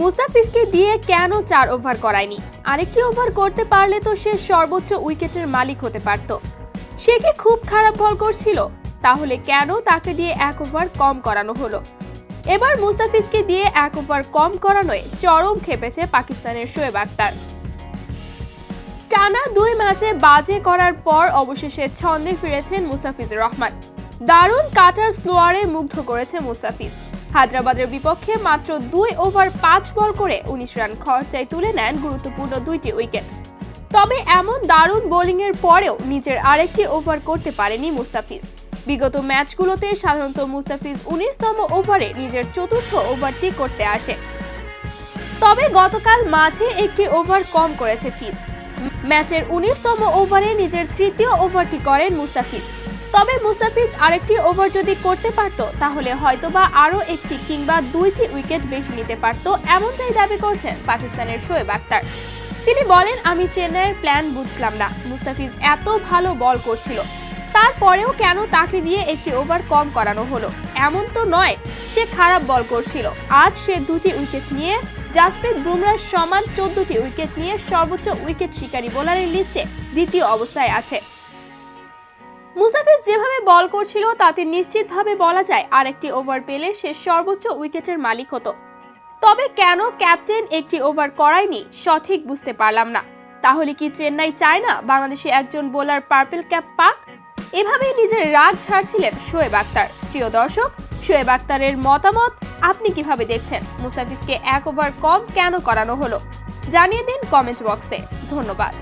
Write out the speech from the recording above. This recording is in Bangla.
মুস্তাফিজকে দিয়ে কেন চার ওভার করায়নি? আরেকটি ওভার করতে পারলে তো সে সর্বোচ্চ উইকেটের মালিক হতে পারত। সে কি খুব খারাপ বল করছিল? তাহলে কেন তাকে দিয়ে এক ওভার কম করানো হলো? এবার মুস্তাফিজকে দিয়ে এক ওভার কম করানোয় চরম খেপেছে পাকিস্তানের শোয়েব আক্তার টানা দুই ম্যাচে বাজে করার পর অবশেষে ছন্দে ফিরেছেন মুস্তাফিজুর রহমান। দারুণ কাটার স্লোয়ারে মুগ্ধ করেছে মুস্তাফিজ। হায়দ্রাবাদের বিপক্ষে মাত্র দুই ওভার পাঁচ বল করে উনিশ রান খরচায় তুলে নেন গুরুত্বপূর্ণ দুইটি উইকেট। তবে এমন দারুণ বোলিংয়ের পরেও নিজের আরেকটি ওভার করতে পারেনি মুস্তাফিজ। বিগত ম্যাচগুলোতে সাধারণত মুস্তাফিজ উনিশতম ওভারে নিজের চতুর্থ ওভারটি করতে আসে। তবে গতকাল মাঝে একটি ওভার কম করেছে ফিজ। ম্যাচের উনিশতম ওভারে নিজের তৃতীয় ওভারটি করেন মুস্তাফিজ। তবে মুস্তাফিজ আরেকটি ওভার যদি করতে পারত, তাহলে হয়তোবা আরও একটি কিংবা দুইটি উইকেট বেশি নিতে পারত, এমনটাই দাবি করছেন পাকিস্তানের শোয়েব আক্তার। তিনি বলেন, আমি চেন্নাইয়ের প্ল্যান বুঝলাম না। মুস্তাফিজ এত ভালো বল করছিল। তারপরেও কেন তাকে দিয়ে একটি ওভার কম করানো হলো? এমন তো নয়, সে খারাপ বল করছিল। আজ সে দুটি উইকেট নিয়ে জাসপ্রীত বুমরার সমান চোদ্দটি উইকেট নিয়ে সর্বোচ্চ উইকেট শিকারী বোলারের লিস্টে দ্বিতীয় অবস্থায় আছে। মুস্তাফিজ যেভাবে বল করছিল, তাতে নিশ্চিতভাবে বলা যায় আরেকটি ওভার পেলে সে সর্বোচ্চ উইকেটের মালিক হতো। তবে কেন ক্যাপ্টেন একটি ওভার করায়নি, সঠিক বুঝতে পারলাম না। তাহলে কি চেন্নাই চায় না বাংলাদেশে একজন বোলার পার্পেল ক্যাপ পাক? এভাবেই নিজের রাগ ছাড়ছিলেন শোয়েব আক্তার। প্রিয় দর্শক, শোয়েব আক্তারের মতামত আপনি কীভাবে দেখছেন? মুস্তাফিজকে এক ওভার কম কেন করানো হলো? জানিয়ে দিন কমেন্ট বক্সে। ধন্যবাদ।